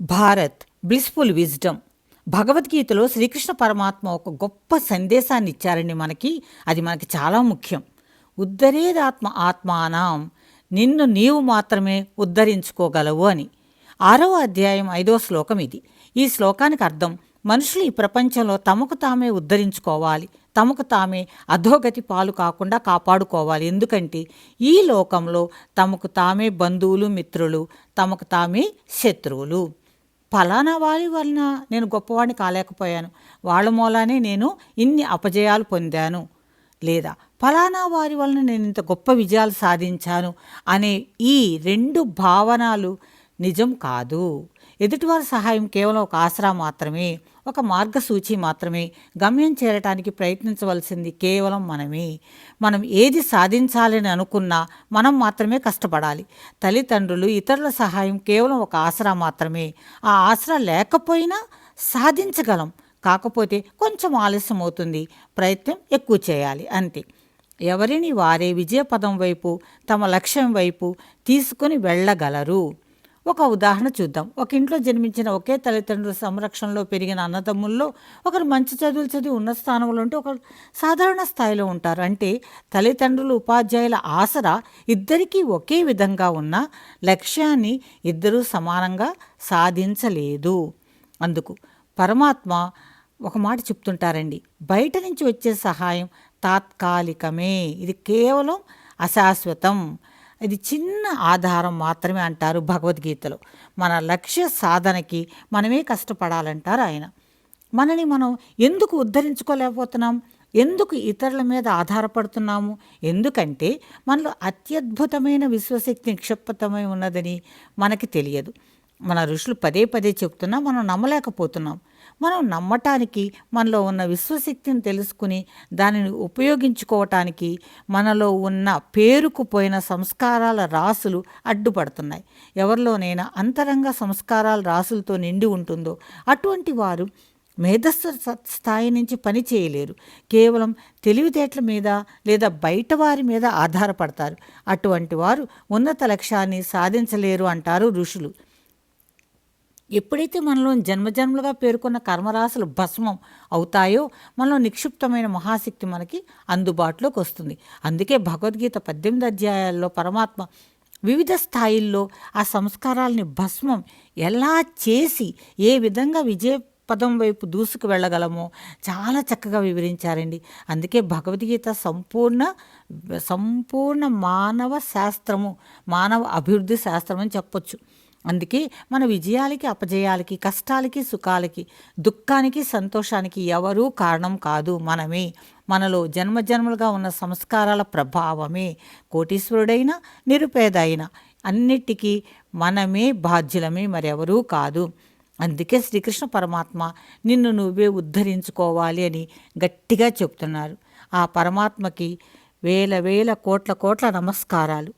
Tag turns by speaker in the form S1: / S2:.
S1: Bharat blissful wisdom భగవద్గీతలో శ్రీకృష్ణ పరమాత్మ ఒక గొప్ప సందేశాన్ని ఇచ్చారండి మనకి. అది మనకి చాలా ముఖ్యం. ఉద్ధరేదాత్మ ఆత్మానం నిన్ను నీవు మాత్రమే ఉద్ధరించుకోగలవు అని. ఆరవ అధ్యాయం ఐదవ శ్లోకం ఇది. ఈ శ్లోకానికి అర్థం మనుషులు ఈ ప్రపంచంలో తమకు తామే ఉద్ధరించుకోవాలి తమకు తామే అధోగతి పాలు కాకుండా కాపాడుకోవాలి. ఎందుకంటే ఈ లోకంలో తమకు తామే బంధువులు మిత్రులు తమకు తామే శత్రువులు. ఫలానా వారి వలన నేను గొప్పవాడిని కాలేకపోయాను. వాళ్ళ మూలానే నేను ఇన్ని అపజయాలు పొందాను. లేదా ఫలానా వారి వలన నేను ఇంత గొప్ప విజయాలు సాధించాను అనే ఈ రెండు భావనలు నిజం కాదు. ఎదుటివారి సహాయం కేవలం ఒక ఆసరా మాత్రమే ఒక మార్గసూచి మాత్రమే. గమ్యం చేరటానికి ప్రయత్నించవలసింది కేవలం మనమే. మనం ఏది సాధించాలని అనుకున్నా మనం మాత్రమే కష్టపడాలి. తల్లిదండ్రులు ఇతరుల సహాయం కేవలం ఒక ఆసరా మాత్రమే. ఆ ఆసరా లేకపోయినా సాధించగలం. కాకపోతే కొంచెం ఆలస్యం అవుతుంది ప్రయత్నం ఎక్కువ చేయాలి. అంతే. ఎవరిని వారే విజయపదం వైపు తమ లక్ష్యం వైపు తీసుకుని వెళ్ళగలరు. ఒక ఉదాహరణ చూద్దాం. ఒక ఇంట్లో జన్మించిన ఒకే తల్లిదండ్రుల సంరక్షణలో పెరిగిన అన్నదమ్ముల్లో ఒకరు మంచి చదువులు చదివి ఉన్న స్థానంలో ఉంటే ఒకరు సాధారణ స్థాయిలో ఉంటారు. అంటే తల్లిదండ్రులు ఉపాధ్యాయుల ఆసరా ఇద్దరికీ ఒకే విధంగా ఉన్న లక్ష్యాన్ని ఇద్దరూ సమానంగా సాధించలేదు. అందుకు పరమాత్మ ఒక మాట చెప్తుంటారండి. బయట నుంచి వచ్చే సహాయం తాత్కాలికమే. ఇది కేవలం అశాశ్వతం. ఇది చిన్న ఆధారం మాత్రమే అంటారు భగవద్గీతలో. మన లక్ష్య సాధనకి మనమే కష్టపడాలంటారు ఆయన. మనని మనం ఎందుకు ఉద్ధరించుకోలేకపోతున్నాం? ఎందుకు ఇతరుల మీద ఆధారపడుతున్నాము? ఎందుకంటే మనలో అత్యద్భుతమైన విశ్వశక్తి నిక్షిప్తమై ఉన్నదని మనకి తెలియదు. మన ఋషులు పదే పదే చెప్తున్నా మనం నమ్మలేకపోతున్నాం. మనం నమ్మటానికి మనలో ఉన్న విశ్వశక్తిని తెలుసుకుని దానిని ఉపయోగించుకోవటానికి మనలో ఉన్న పేరుకుపోయిన సంస్కారాల రాసులు అడ్డుపడుతున్నాయి. ఎవరిలోనైనా అంతరంగ సంస్కారాల రాసులతో నిండి ఉంటుందో అటువంటి వారు మేధస్సు స్థాయి నుంచి పని చేయలేరు. కేవలం తెలివితేటల మీద లేదా బయట వారి మీద ఆధారపడతారు. అటువంటి వారు ఉన్నత లక్ష్యాన్ని సాధించలేరు అంటారు ఋషులు. ఎప్పుడైతే మనలో జన్మజన్మలుగా పేర్కొన్న కర్మరాశులు భస్మం అవుతాయో మనలో నిక్షిప్తమైన మహాశక్తి మనకి అందుబాటులోకి వస్తుంది. అందుకే భగవద్గీత పద్దెనిమిది అధ్యాయాల్లో పరమాత్మ వివిధ స్థాయిల్లో ఆ సంస్కారాలని భస్మం ఎలా చేసి ఏ విధంగా విజయ పదం వైపు దూసుకు వెళ్ళగలమో చాలా చక్కగా వివరించారండి. అందుకే భగవద్గీత సంపూర్ణ సంపూర్ణ మానవ శాస్త్రము మానవ అభివృద్ధి శాస్త్రం అని చెప్పొచ్చు. అందుకే మన విజయాలకి అపజయాలకి కష్టాలకి సుఖాలకి దుఃఖానికి సంతోషానికి ఎవరూ కారణం కాదు మనమే. మనలో జన్మజన్మలుగా ఉన్న సంస్కారాల ప్రభావమే కోటీశ్వరుడైనా నిరుపేద అయినా అన్నిటికీ మనమే బాధ్యులమే మరెవరూ కాదు. అందుకే శ్రీకృష్ణ పరమాత్మ నిన్ను నువ్వే ఉద్ధరించుకోవాలి అని గట్టిగా చెప్తున్నారు. ఆ పరమాత్మకి వేల వేల కోట్ల కోట్ల నమస్కారాలు.